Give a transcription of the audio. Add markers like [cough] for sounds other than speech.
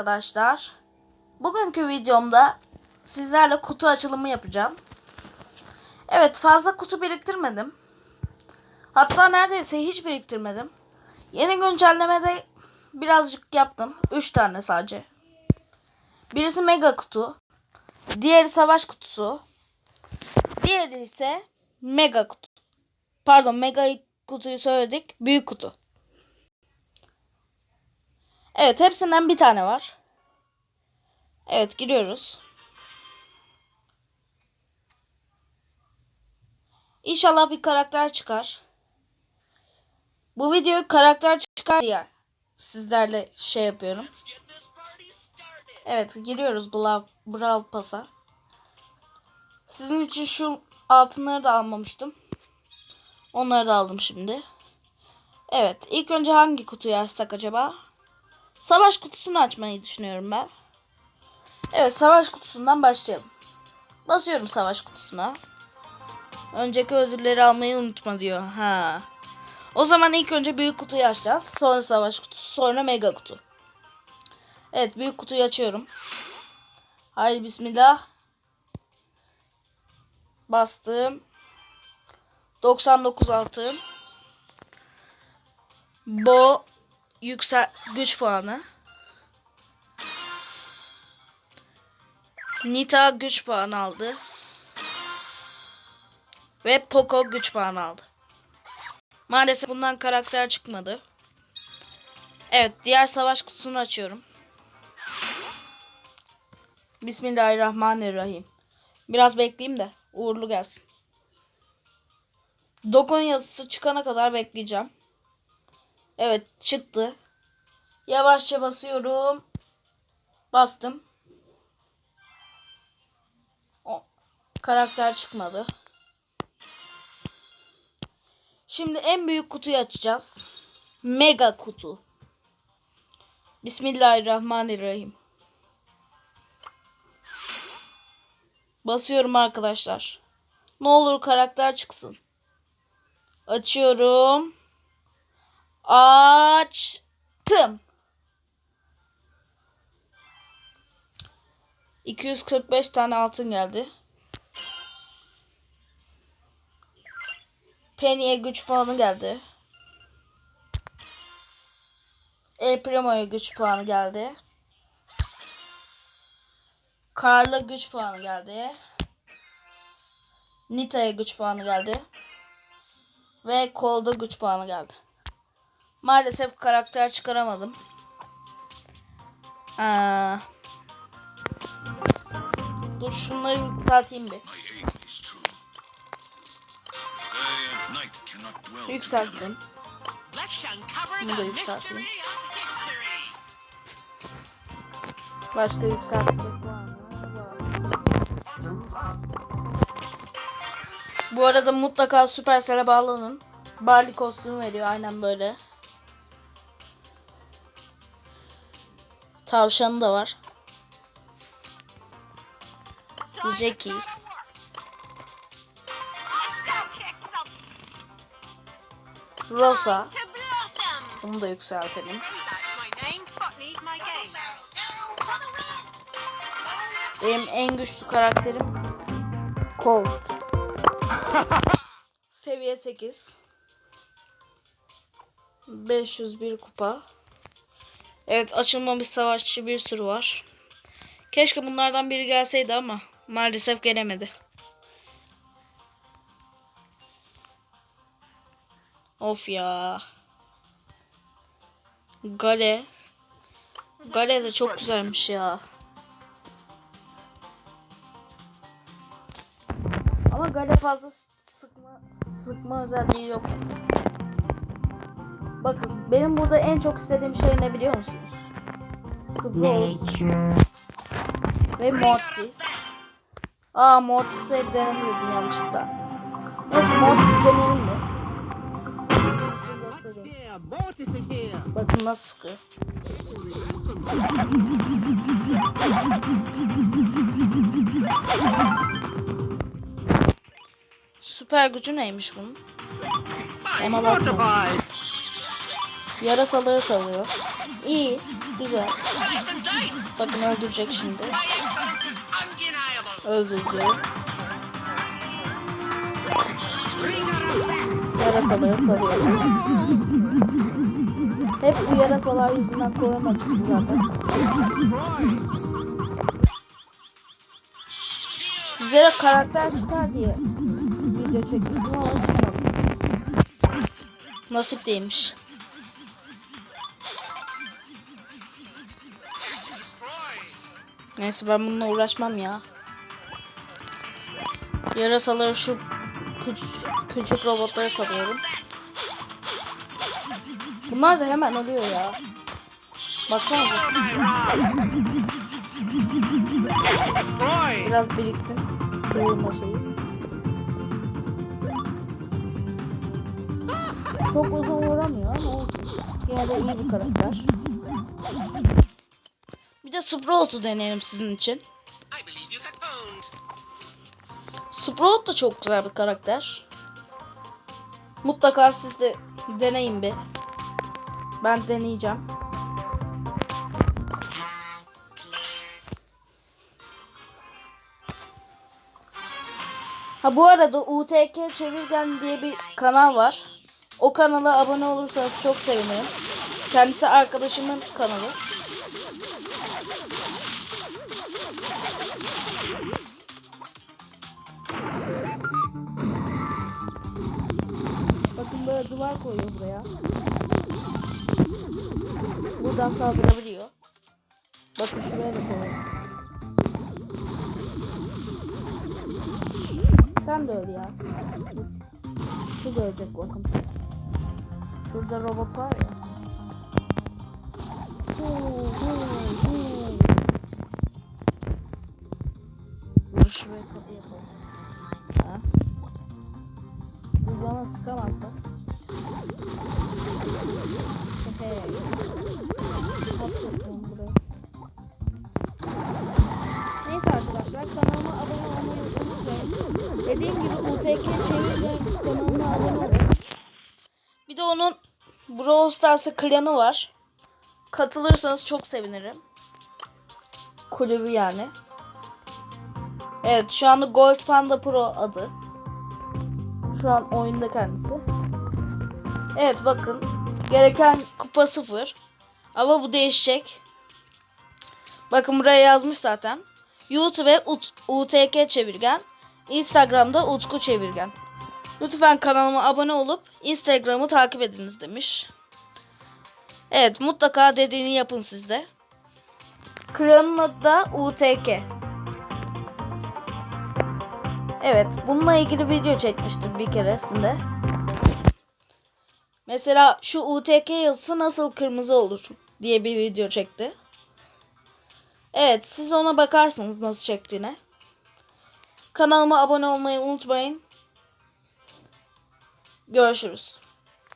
arkadaşlar. Bugünkü videomda sizlerle kutu açılımı yapacağım. Evet fazla kutu biriktirmedim. Hatta neredeyse hiç biriktirmedim. Yeni güncellemede birazcık yaptım. 3 tane sadece. Birisi mega kutu. Diğeri savaş kutusu. Diğeri ise mega kutu. Pardon mega kutuyu söyledik. Büyük kutu. Evet hepsinden bir tane var. Evet giriyoruz. İnşallah bir karakter çıkar. Bu videoyu karakter çıkar diye sizlerle şey yapıyorum. Evet giriyoruz Brawl, Brawl Pass'a. Sizin için şu altınları da almamıştım. Onları da aldım şimdi. Evet ilk önce hangi kutuyu açsak acaba? Savaş kutusunu açmayı düşünüyorum ben. Evet savaş kutusundan başlayalım. Basıyorum savaş kutusuna. Önceki ödülleri almayı unutma diyor. Ha. O zaman ilk önce büyük kutuyu açacağız. Sonra savaş kutusu, sonra mega kutu. Evet büyük kutuyu açıyorum. Haydi bismillah. Bastım. 99 altın. Bu yüksel güç puanı. Nita güç puanı aldı. Ve Poco güç puanı aldı. Maalesef bundan karakter çıkmadı. Evet, diğer savaş kutusunu açıyorum. Bismillahirrahmanirrahim. Biraz bekleyeyim de uğurlu gelsin. Dokun yazısı çıkana kadar bekleyeceğim. Evet çıktı. Yavaşça basıyorum. Bastım. O karakter çıkmadı. Şimdi en büyük kutuyu açacağız. Mega kutu. Bismillahirrahmanirrahim. Basıyorum arkadaşlar. Ne olur karakter çıksın. Açıyorum. Açtım. 245 tane altın geldi. Penny'e güç puanı geldi. El Primo'ya güç puanı geldi. Karla güç puanı geldi. Nita'ya güç puanı geldi. Ve Cold'a güç puanı geldi. Maalesef karakter çıkaramadım. Aa. Dur şunları yükselteyim bir. Yükselttim. Bunu da yükselteyim. Başka yükseltecek. Bu arada mutlaka Supercell'e bağlanın. Barley kostümü veriyor aynen böyle. Tavşanı da var. Jackie. Rosa. Bunu da yükseltelim. Benim en güçlü karakterim Colt. [laughs] Seviye 8. 501 kupa. Evet açılmamış savaşçı bir sürü var. Keşke bunlardan biri gelseydi ama maalesef gelemedi. Of ya. Gale. Gale de çok güzelmiş ya. Ama Gale fazla sıkma sıkma özelliği yok. Bakın benim burada en çok istediğim şey ne biliyor musunuz? Sprout ve Mortis. Aa Mortis'e denemedim yanlışlıkla. Neyse Mortis deneyelim mi? Bakın nasıl sıkıyor. Süper gücü neymiş bunun? Ona bakma. Yarasaları salıyor. İyi. Güzel. Bakın öldürecek şimdi. Öldürdü. Yarasaları salıyor. Hep bu yarasalar yüzünden korona çıktı zaten. Sizlere karakter çıkar diye video çekmiştim ama çıkmadı. Nasip değilmiş. Neyse ben bununla uğraşmam ya. Yarasaları şu küçük, küçük robotlara salıyorum. Bunlar da hemen ölüyor ya. Destroy. biraz biriksin. Doğurma şeyi. Çok uzun uğramıyor ama olsun. Yine de iyi bir karakter. De Sprout'u deneyelim sizin için. Sprout da çok güzel bir karakter. Mutlaka siz de deneyin bir. Ben deneyeceğim. Ha bu arada UTK Çevirgen diye bir kanal var. O kanala abone olursanız çok sevinirim. Kendisi arkadaşımın kanalı. Böyle duvar koyuyor buraya. Buradan saldırabiliyor. Bakın şuraya da koyuyor. Sen de öl ya. Şu da ölecek bakın. Şurada robot var ya. Dur şuraya kapı yapalım. Ha? Bu bana sıkamaz da. Bir de onun Brawl Stars'a klanı var. Katılırsanız çok sevinirim. Kulübü yani. Evet şu anda Gold Panda Pro adı. Şu an oyunda kendisi. Evet bakın. Gereken kupa sıfır. Ama bu değişecek. Bakın buraya yazmış zaten. YouTube UTK çevirgen. Instagram'da Utku çevirgen. Lütfen kanalıma abone olup Instagram'ı takip ediniz demiş. Evet mutlaka dediğini yapın siz de. Klanın adı da UTK. Evet, bununla ilgili video çekmiştim bir keresinde. Mesela şu UTK yazısı nasıl kırmızı olur diye bir video çekti. Evet, siz ona bakarsınız nasıl çektiğine. Kanalıma abone olmayı unutmayın. Görüşürüz.